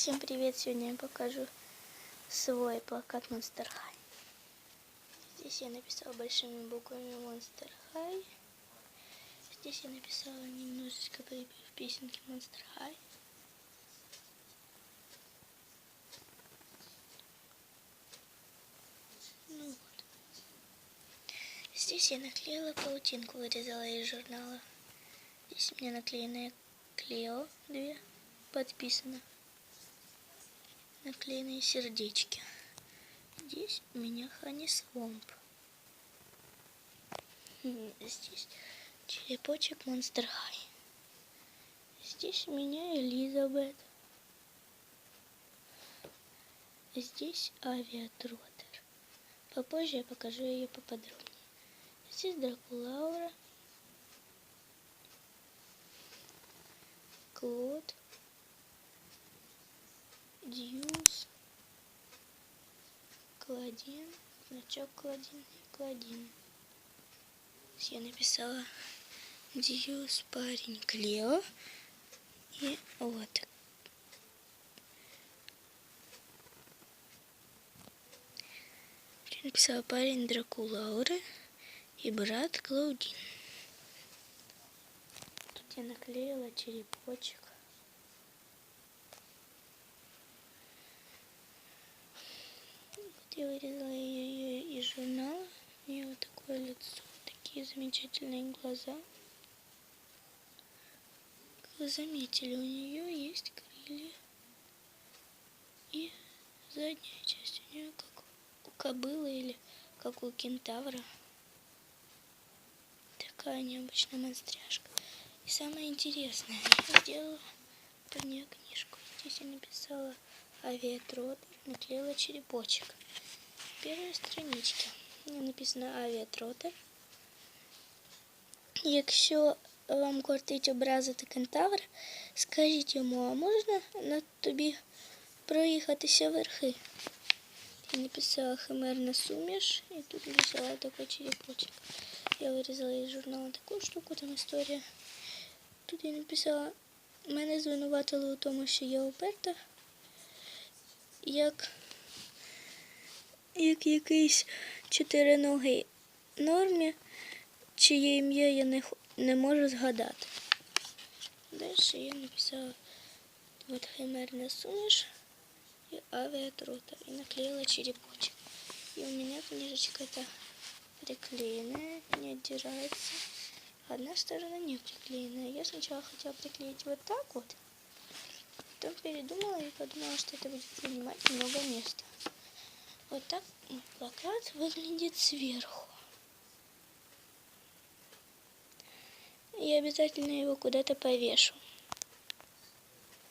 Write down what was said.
Всем привет! Сегодня я покажу свой плакат Monster High. Здесь я написала большими буквами Monster High. Здесь я написала немножечко припев песенки Monster High. Ну вот. Здесь я наклеила паутинку, вырезала из журнала. Здесь у меня наклеенная Клео две подписано наклеенные сердечки. Здесь у меня Хани Свомп. Здесь черепочек Монстер Хай. Здесь у меня Элизабет. Здесь авиатротер. Попозже я покажу ее поподробнее. Здесь Дракулаура. Клод. Дьюс, Кладин, значок Кладин и Кладин. Я написала Дьюс, парень Клео. И вот. Я написала парень Дракулауры и брат Клаудин. Тут я наклеила черепочек. Я вырезала ее из журнала. У нее вот такое лицо, такие замечательные глаза. Как вы заметили, у нее есть крылья. И задняя часть у нее как у кобылы или как у кентавра. Такая необычная монстряшка. И самое интересное, я сделала про нее книжку. Здесь я написала авиатротер, наклеила черепочек первой страничці написано авіатротер. Якщо вам кортить образити кентавра, скажіть йому, а можна на тобі проїхатися верхи? Я написала химерна суміш і тут написала такой черепочек. Я вирізала із журналу таку штуку, там історія. Тут я написала, мене звинуватили у тому, що я уперта, як як якийсь чотириногий нормі, чиє ім'я я не не можу згадати. Далі я написала вот химерна суміш и авиатротер и наклеила черепочек. И у меня книжечка это приклеенная, не отдирается. Одна сторона не приклеенная. Я сначала хотела приклеить вот так вот, потом передумала и подумала, что это будет занимать много места. Вот так плакат выглядит сверху. И обязательно его куда-то повешу.